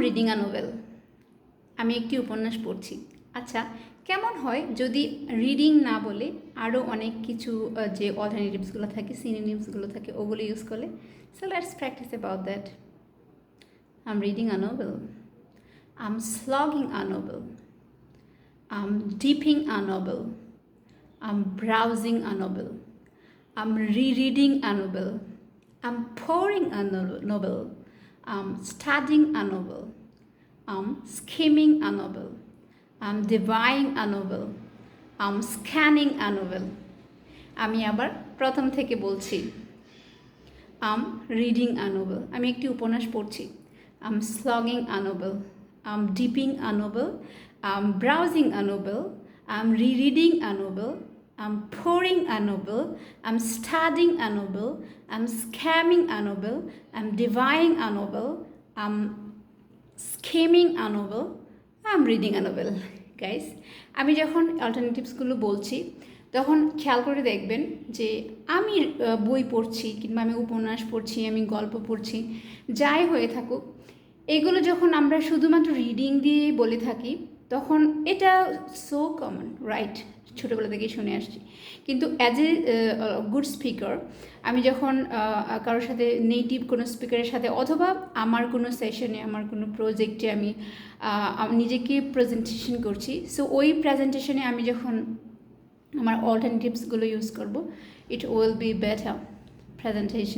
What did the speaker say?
Reading a novel. আমি একটি উপন্যাস পড়ছি। আচ্ছা কেমন হয় যদি রিডিং না বলে আরও অনেক কিছু যে অল্টারনেটিভসগুলো থাকে সিনিনিমসগুলো থাকে, ওগুলো ইউজ করলে? So let's practice about that I am reading a novel I am slogging a novel I am dipping a novel I am browsing a novel rereading a novel. I'm pouring a no- novel. I'm studying a novel. I'm skimming a novel. I'm dividing a novel. I'm scanning a novel. আমি আবার প্রথম থেকে বলছি আম reading আ আমি একটি উপন্যাস পড়ছি I'm slogging a I'm dipping a novel I'm browsing a novel I'm rereading a novel I'm poring a novel I'm studying a novel I'm skimming a novel I'm diving a novel I'm skimming a novel I'm reading a novel guys আমি যখন অল্টারনেটিভসগুলো বলছি, তখন খেয়াল করে দেখবেন যে আমি বই পড়ছি কিংবা আমি উপন্যাস পড়ছি, আমি গল্প পড়ছি, যাই হয়ে থাকুক, এগুলো যখন আমরা শুধুমাত্র রিডিং দিয়েই বলে থাকি তখন এটা সো কমন রাইট ছোটোবেলা থেকেই শুনে আসছি। কিন্তু অ্যাজ এ গুড স্পিকার আমি যখন কারোর সাথে নেটিভ কোনো স্পিকারের সাথে অথবা আমার কোনো সেশনে আমার কোনো প্রজেক্টে আমি আমি, নিজেকে প্রেজেন্টেশন করছি। সো ওই প্রেজেন্টেশনে আমি যখন আমার অল্টারনেটিভসগুলো ইউজ করব it will be better presentation